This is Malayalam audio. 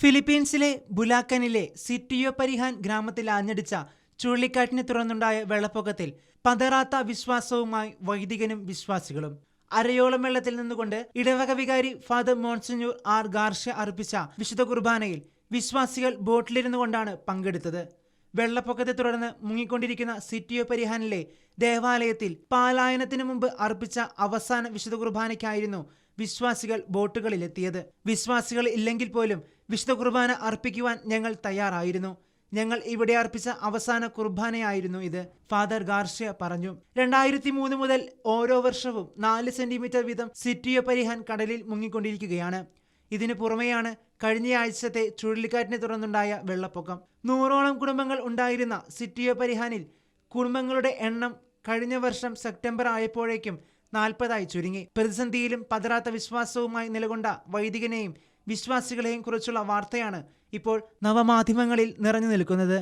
ഫിലിപ്പീൻസിലെ ബുലാക്കനിലെ സിറ്റിയോ പരിഹാൻ ഗ്രാമത്തിൽ ആഞ്ഞടിച്ച ചുഴലിക്കാറ്റിനെ തുടർന്നുണ്ടായ വെള്ളപ്പൊക്കത്തിൽ പതറാത്ത വിശ്വാസവുമായി വൈദികനും വിശ്വാസികളും. അരയോളം വെള്ളത്തിൽ നിന്നുകൊണ്ട് ഇടവക വികാരി ഫാദർ മോൺസിഞ്ഞൂർ ആർ ഗാർഷ്യ അർപ്പിച്ച വിശുദ്ധ കുർബാനയിൽ വിശ്വാസികൾ ബോട്ടിലിരുന്നു കൊണ്ടാണ് പങ്കെടുത്തത്. വെള്ളപ്പൊക്കത്തെ തുടർന്ന് മുങ്ങിക്കൊണ്ടിരിക്കുന്ന സിറ്റിയോ പരിഹാനിലെ ദേവാലയത്തിൽ പാലായനത്തിനു മുമ്പ് അർപ്പിച്ച അവസാന വിശുദ്ധ കുർബാനയ്ക്കായിരുന്നു വിശ്വാസികൾ ബോട്ടുകളിലെത്തിയത്. വിശ്വാസികൾ ഇല്ലെങ്കിൽ പോലും വിശുദ്ധ കുർബാന അർപ്പിക്കുവാൻ ഞങ്ങൾ തയ്യാറായിരുന്നു. ഞങ്ങൾ ഇവിടെ അർപ്പിച്ച അവസാന കുർബാനയായിരുന്നു ഇത് ഫാദർ ഗാർഷ്യ പറഞ്ഞു. രണ്ടായിരത്തി മൂന്ന് മുതൽ ഓരോ വർഷവും നാല് സെന്റിമീറ്റർ വീതം സിറ്റിയോ പരിഹാൻ കടലിൽ മുങ്ങിക്കൊണ്ടിരിക്കുകയാണ്. ഇതിനു പുറമെയാണ് കഴിഞ്ഞയാഴ്ചത്തെ ചുഴലിക്കാറ്റിനെ തുടർന്നുണ്ടായ വെള്ളപ്പൊക്കം. നൂറോളം കുടുംബങ്ങൾ ഉണ്ടായിരുന്ന സിറ്റിയോ പരിഹാനിൽ കുടുംബങ്ങളുടെ എണ്ണം കഴിഞ്ഞ വർഷം സെപ്റ്റംബർ ആയപ്പോഴേക്കും നാൽപ്പതായി ചുരുങ്ങി. പ്രതിസന്ധിയിലും പതറാത്ത വിശ്വാസവുമായി നിലകൊണ്ട വൈദികനെയും വിശ്വാസികളെയും കുറിച്ചുള്ള വാർത്തയാണ് ഇപ്പോൾ നവമാധ്യമങ്ങളിൽ നിറഞ്ഞു നിൽക്കുന്നത്.